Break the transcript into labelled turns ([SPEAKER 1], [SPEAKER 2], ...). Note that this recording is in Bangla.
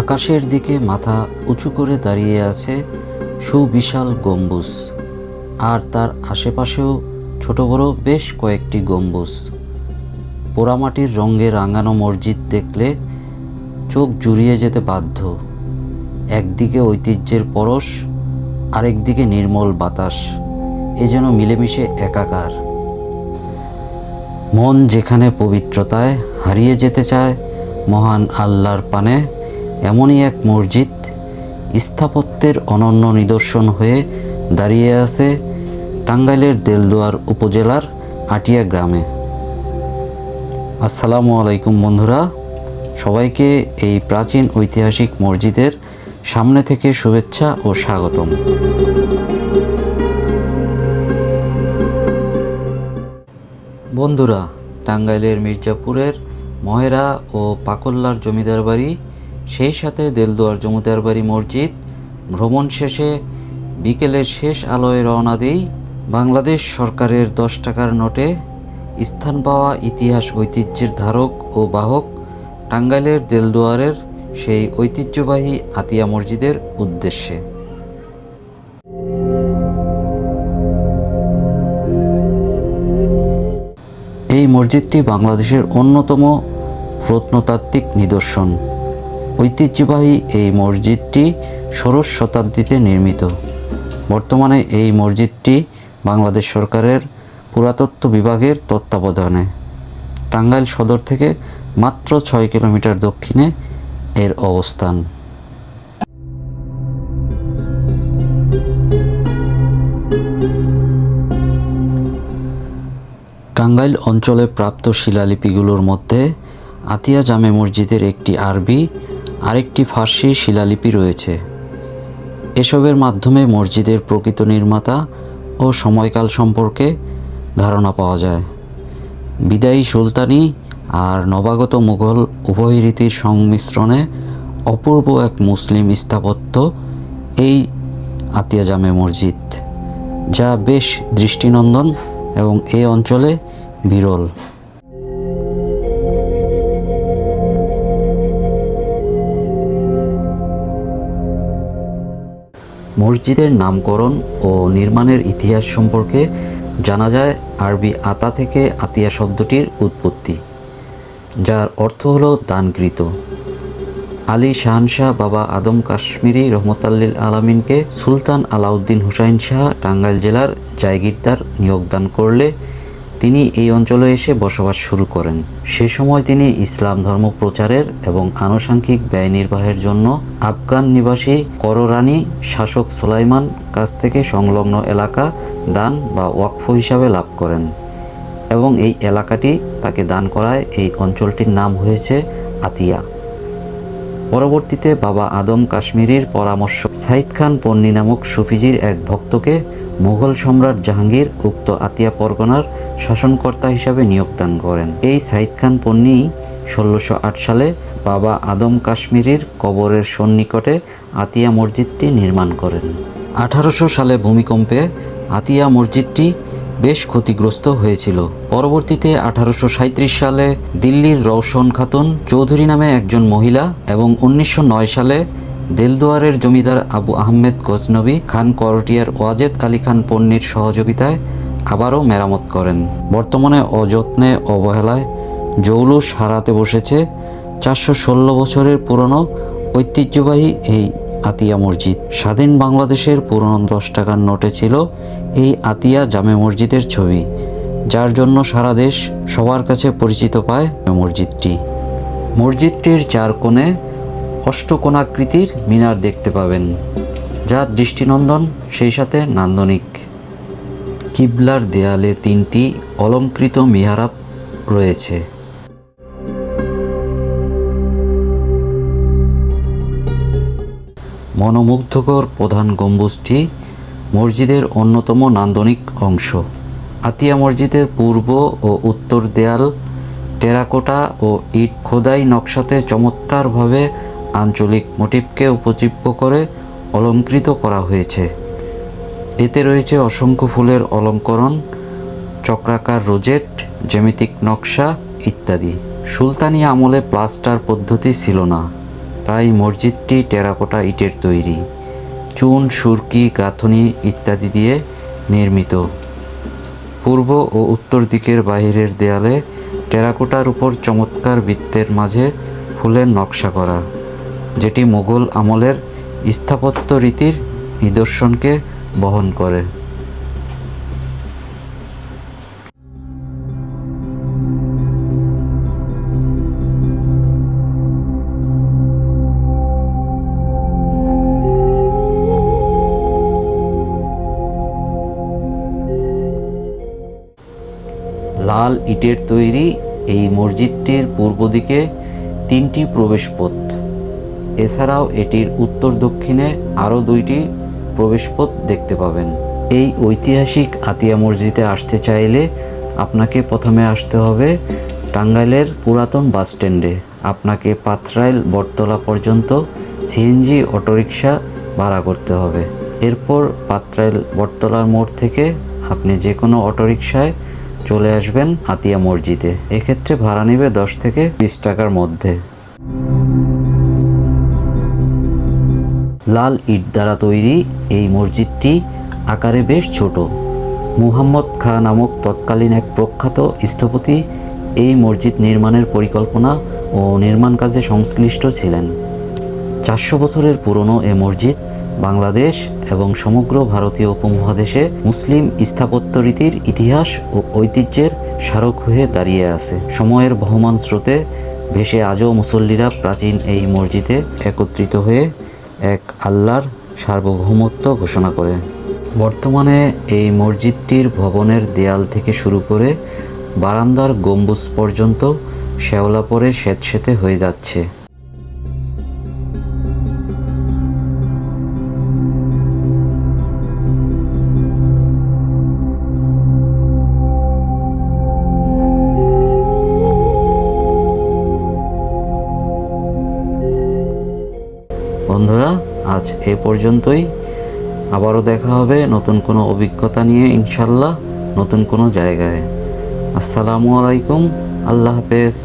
[SPEAKER 1] আকাশের দিকে মাথা উঁচু করে দাঁড়িয়ে আছে সুবিশাল গম্বুজ। আর তার আশেপাশেও ছোট বড় বেশ কয়েকটি গম্বুজ। পোড়ামাটির রঙে রাঙানো মসজিদ দেখলে চোখ জুড়িয়ে যেতে বাধ্য। একদিকে ঐতিহ্যের পরশ, আরেকদিকে নির্মল বাতাস। এ যেন মিলেমিশে একাকার। মন যেখানে পবিত্রতায় হারিয়ে যেতে চায় মহান আল্লাহর পানে এমনই এক মসজিদ, স্থাপত্যের অনন্য নিদর্শন হয়ে দাঁড়িয়ে আছে টাঙ্গাইলের দেলদুয়ার উপজেলার আটিয়া গ্রামে। আসসালামু আলাইকুম বন্ধুরা, সবাইকে এই প্রাচীন ঐতিহাসিক মসজিদের সামনে থেকে শুভেচ্ছা ও স্বাগতম। বন্ধুরা, টাঙ্গাইলের মির্জাপুরের মহেরা ও পাকল্লার জমিদার বাড়ি সেই সাথে দেলদুয়ার জমিদার বাড়ি মসজিদ ভ্রমণ শেষে বিকেলের শেষ আলোয় রওনা দেই বাংলাদেশ সরকারের দশ টাকার নোটে স্থান পাওয়া ইতিহাস ঐতিহ্যের ধারক ও বাহক টাঙ্গাইলের দেলদুয়ারের সেই ঐতিহ্যবাহী আতিয়া মসজিদের উদ্দেশ্যে। এই মসজিদটি বাংলাদেশের অন্যতম প্রত্নতাত্ত্বিক নিদর্শন। ঐতিহ্যবাহী এই মসজিদটি ষোড়শ শতাব্দীতে নির্মিত। বর্তমানে এই মসজিদটি বাংলাদেশ সরকারের পুরাতত্ত্ব বিভাগের তত্ত্বাবধানে। টাঙ্গাইল সদর থেকে মাত্র ছয় কিলোমিটার দক্ষিণে এর অবস্থান। টাঙ্গাইল অঞ্চলে প্রাপ্ত শিলালিপিগুলোর মধ্যে আতিয়া জামে মসজিদের একটি আরবি আরেকটি ফার্সি শিলালিপি রয়েছে। এসবের মাধ্যমে মসজিদের প্রকৃত নির্মাতা ও সময়কাল সম্পর্কে ধারণা পাওয়া যায়। বিদায়ী সুলতানি আর নবাগত মুঘল উভয় রীতির সংমিশ্রণে অপূর্ব এক মুসলিম স্থাপত্য এই আতিয়া জামে মসজিদ, যা বেশ দৃষ্টিনন্দন এবং এই অঞ্চলে বিরল। মসজিদের নামকরণ ও নির্মাণের ইতিহাস সম্পর্কে জানা যায় আরবি আতা থেকে আতিয়া শব্দটির উৎপত্তি, যার অর্থ হল দানকৃত। আলী শাহানশাহ বাবা আদম কাশ্মীরি রহমতাল্লিল আলামিনকে সুলতান আলাউদ্দিন হুসাইন শাহ টাঙ্গাইল জেলার জায়গিরদার নিয়োগদান করলে তিনি এই অঞ্চলে এসে বসবাস শুরু করেন। সে সময় তিনি ইসলাম ধর্ম প্রচারের এবং আনুষাঙ্গিক ব্যয় নির্বাহের জন্য আফগান নিবাসী কররানি শাসক সোলাইমান কাছ থেকে সংলগ্ন এলাকা দান বা ওয়াকফ হিসাবে লাভ করেন এবং এই এলাকাটি তাকে দান করায় এই অঞ্চলটির নাম হয়েছে আতিয়া। পরবর্তীতে বাবা আদম কাশ্মীরির পরামর্শ সাইদ খান পন্নী নামক সুফিজির এক ভক্তকে মুঘল সম্রাট জাহাঙ্গীর উক্ত আতিয়া পরগনার শাসনকর্তা হিসাবে নিয়োগদান করেন। এই সাইদ খান পন্নী ষোলোশো সালে বাবা আদম কাশ্মীরির কবরের সন্নিকটে আতিয়া মসজিদটি নির্মাণ করেন। আঠারোশো সালে ভূমিকম্পে আতিয়া মসজিদটি বেশ ক্ষতিগ্রস্ত হয়েছিল। পরবর্তীতে আঠারোশো সাঁইত্রিশ সালে দিল্লির রওশন খাতুন চৌধুরী নামে একজন মহিলা এবং উনিশশো নয় সালে দেলদুয়ারের জমিদার আবু আহমেদ গজনবী খান করটিয়ার ওয়াজেদ আলী খান পন্নির সহযোগিতায় আবারও মেরামত করেন। বর্তমানে অযত্নে অবহেলায় জৌলুস হারাতে বসেছে চারশো ষোলো বছরের পুরনো ঐতিহ্যবাহী এই আতিয়া মসজিদ। স্বাধীন বাংলাদেশের পুরনো দশ টাকার নোটে ছিল এই আতিয়া জামে মসজিদের ছবি, যার জন্য সারা দেশ সবার কাছে পরিচিত পায় মসজিদটি। মসজিদটির চার কোণে অষ্টকোণাকৃতির মিনার দেখতে পাবেন যা দৃষ্টিনন্দন সেই সাথে নান্দনিক। কিবলার দেয়ালে তিনটি অলঙ্কৃত মিহারাব রয়েছে। মনোমুগ্ধকর প্রধান গম্বুজটি মসজিদের অন্যতম নান্দনিক অংশ। আতিয়া মসজিদের পূর্ব ও উত্তর দেয়াল টেরাকোটা ও ইট খোদাই নকশাতে চমৎকারভাবে আঞ্চলিক মোটিভকে উপজীব্য করে অলঙ্কৃত করা হয়েছে। এতে রয়েছে অসংখ্য ফুলের অলঙ্করণ, চক্রাকার রোজেট, জ্যামিতিক নকশা ইত্যাদি। সুলতানি আমলে প্লাস্টার পদ্ধতি ছিল না, তাই মসজিদটি টেরাকোটা ইটের তৈরি, চুন, সুরকি, গাঁথনি ইত্যাদি দিয়ে নির্মিত। পূর্ব ও উত্তর দিকের বাইরের দেয়ালে টেরাকোটার উপর চমৎকার বৃত্তের মাঝে ফুলের নকশা করা। যেটি মোগল আমলের স্থাপত্য রীতির নিদর্শনকে বহন করে। লাল ইটের তৈরি এই মসজিদটির পূর্ব দিকে তিনটি প্রবেশপথ। এছাড়াও এটির উত্তর দক্ষিণে আরও দুইটি প্রবেশপথ দেখতে পাবেন। এই ঐতিহাসিক আতিয়া মসজিদে আসতে চাইলে আপনাকে প্রথমে আসতে হবে টাঙ্গাইলের পুরাতন বাসস্ট্যান্ডে আপনাকে পাথরাইল বটতলা পর্যন্ত সিএনজি অটোরিকশা ভাড়া করতে হবে। এরপর পাত্রাইল বটতলার মোড় থেকে আপনি যে কোনো অটোরিকশায় চলে আসবেন আতিয়া মসজিদে। এক্ষেত্রে ভাড়া নেবে দশ থেকে বিশ টাকার মধ্যে। লাল ইট দ্বারা তৈরি এই মসজিদটি আকারে বেশ ছোট। মুহাম্মদ খা নামক তৎকালীন এক প্রখ্যাত স্থপতি এই মসজিদ নির্মাণের পরিকল্পনা ও নির্মাণ কাজে সংশ্লিষ্ট ছিলেন। চারশো বছরের পুরনো এ মসজিদ বাংলাদেশ এবং সমগ্র ভারতীয় উপমহাদেশে মুসলিম স্থাপত্য রীতির ইতিহাস ও ঐতিহ্যের স্মারক হয়ে দাঁড়িয়ে আছে। সময়ের বহমান স্রোতে ভেসে আজও মুসল্লিরা প্রাচীন এই মসজিদে একত্রিত হয়ে এক আল্লাহর সার্বভৌমত্ব ঘোষণা করে। বর্তমানে এই মসজিদটির ভবনের দেয়াল থেকে শুরু করে বারান্দার গম্বুজ পর্যন্ত শ্যাওলা পরে স্যাঁতস্যাঁতে হয়ে যাচ্ছে। বন্ধুরা, আজ এ পর্যন্তই। আবারও দেখা হবে নতুন কোনো অভিজ্ঞতা নিয়ে ইনশাল্লাহ নতুন কোনো জায়গায়। আসসালামু আলাইকুম, আল্লাহ হাফেজ।